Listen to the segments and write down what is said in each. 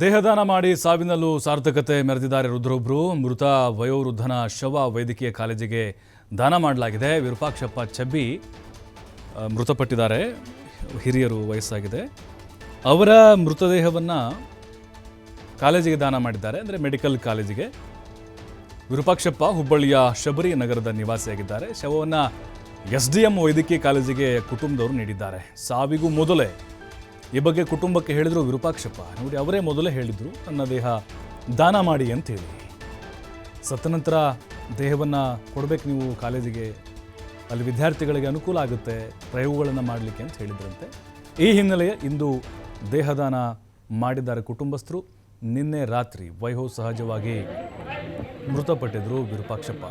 ದೇಹದಾನ ಮಾಡಿ ಸಾವಿನಲ್ಲೂ ಸಾರ್ಥಕತೆ ಮೆರೆದಿದ್ದಾರೆ ರುದ್ರೊಬ್ರು. ಮೃತ ವಯೋವೃದ್ಧನ ಶವ ವೈದ್ಯಕೀಯ ಕಾಲೇಜಿಗೆ ದಾನ ಮಾಡಲಾಗಿದೆ. ವಿರೂಪಾಕ್ಷಪ್ಪ ಚಬ್ಬಿ ಮೃತಪಟ್ಟಿದ್ದಾರೆ. ಹಿರಿಯರು ವಯಸ್ಸಾಗಿದೆ. ಅವರ ಮೃತದೇಹವನ್ನು ಕಾಲೇಜಿಗೆ ದಾನ ಮಾಡಿದ್ದಾರೆ, ಅಂದರೆ ಮೆಡಿಕಲ್ ಕಾಲೇಜಿಗೆ. ವಿರೂಪಾಕ್ಷಪ್ಪ ಹುಬ್ಬಳ್ಳಿಯ ಶಬರಿ ನಗರದ ನಿವಾಸಿಯಾಗಿದ್ದಾರೆ. ಶವವನ್ನು ಎಸ್ ಡಿ ಎಂ ವೈದ್ಯಕೀಯ ಕಾಲೇಜಿಗೆ ಕುಟುಂಬದವರು ನೀಡಿದ್ದಾರೆ. ಸಾವಿಗೂ ಮೊದಲೇ ಈ ಬಗ್ಗೆ ಕುಟುಂಬಕ್ಕೆ ಹೇಳಿದರು ವಿರೂಪಾಕ್ಷಪ್ಪ. ನೋಡಿ, ಅವರೇ ಮೊದಲೇ ಹೇಳಿದರು ನನ್ನ ದೇಹ ದಾನ ಮಾಡಿ ಅಂತೇಳಿ ಸತ್ತ ನಂತರ ದೇಹವನ್ನು ಕೊಡಬೇಕು ನೀವು ಕಾಲೇಜಿಗೆ. ಅಲ್ಲಿ ವಿದ್ಯಾರ್ಥಿಗಳಿಗೆ ಅನುಕೂಲ ಆಗುತ್ತೆ, ಪ್ರಯೋಗಗಳನ್ನು ಮಾಡಲಿಕ್ಕೆ ಅಂತ ಹೇಳಿದ್ರಂತೆ. ಈ ಹಿನ್ನೆಲೆಯ ಇಂದು ದೇಹದಾನ ಮಾಡಿದ್ದಾರೆ ಕುಟುಂಬಸ್ಥರು. ನಿನ್ನೆ ರಾತ್ರಿ ವೈಹೋ ಸಹಜವಾಗಿ ಮೃತಪಟ್ಟಿದ್ರು ವಿರೂಪಾಕ್ಷಪ್ಪ.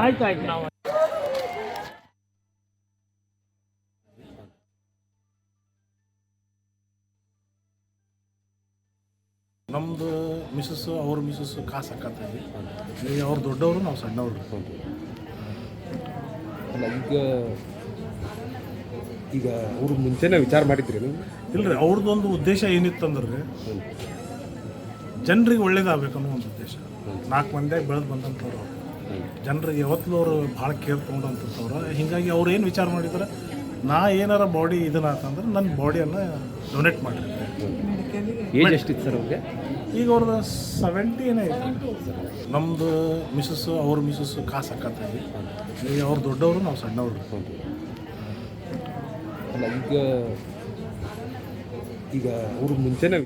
ಆಯ್ತು ಆಯ್ತು. ನಾವು ನಮ್ಮದು ಮಿಸಸ್ಸು ಅವ್ರ ಮಿಸಸ್ ಕಾಸು ಹಾಕತ್ತೀವಿ ಈಗ ಅವ್ರು ದೊಡ್ಡವರು ನಾವು ಸಣ್ಣವರು. ಅಲ್ಲ ಈಗ ಈಗ ಅವ್ರ ಮುಂಚೆನೇ ವಿಚಾರ ಮಾಡಿದ್ರಿ ಇಲ್ಲ ಇಲ್ರಿ ಅವ್ರದ್ದೊಂದು ಉದ್ದೇಶ ಏನಿತ್ತಂದ್ರೆ ಜನರಿಗೆ ಒಳ್ಳೇದಾಗಬೇಕು ಅನ್ನೋ ಒಂದು ಉದ್ದೇಶ. ನಾಲ್ಕು ಮಂದಿಯಾಗಿ ಬೆಳೆದು ಬಂದಂಥವ್ರು. ಜನರಿಗೆ ಯಾವತ್ತೂ ಅವರು ಭಾಳ ಕೇರ್ ತೊಗೊಂಡಂಥವ್ರು. ಹೀಗಾಗಿ ಅವ್ರು ಏನು ವಿಚಾರ ಮಾಡಿದ್ರೆ ನಾ ಏನಾರ ಬಾಡಿ ಇದನ್ನ ಅಂತಂದ್ರೆ ನನ್ನ ಬಾಡಿಯನ್ನು ಡೊನೇಟ್ ಮಾಡಿರ್ತಾರೆ ಏಜ್ ಎಷ್ಟಿತ್ತು ಸರ್ ಅವ್ರಿಗೆ? ಈಗ ಅವ್ರದ್ದು ಸೆವೆಂಟಿ ಏನೇ ಇದೆ ನಮ್ಮದು ಮಿಸಸ್ಸು ಅವ್ರ ಮಿಸಸ್ಸು ಕಾಸು ಹಾಕತ್ತೀವಿ. ಈಗ ಅವ್ರು ದೊಡ್ಡವರು ನಾವು ಸಣ್ಣವರು. ಈಗ ಈಗ ಅವರು ಮುಂಚೆನೇ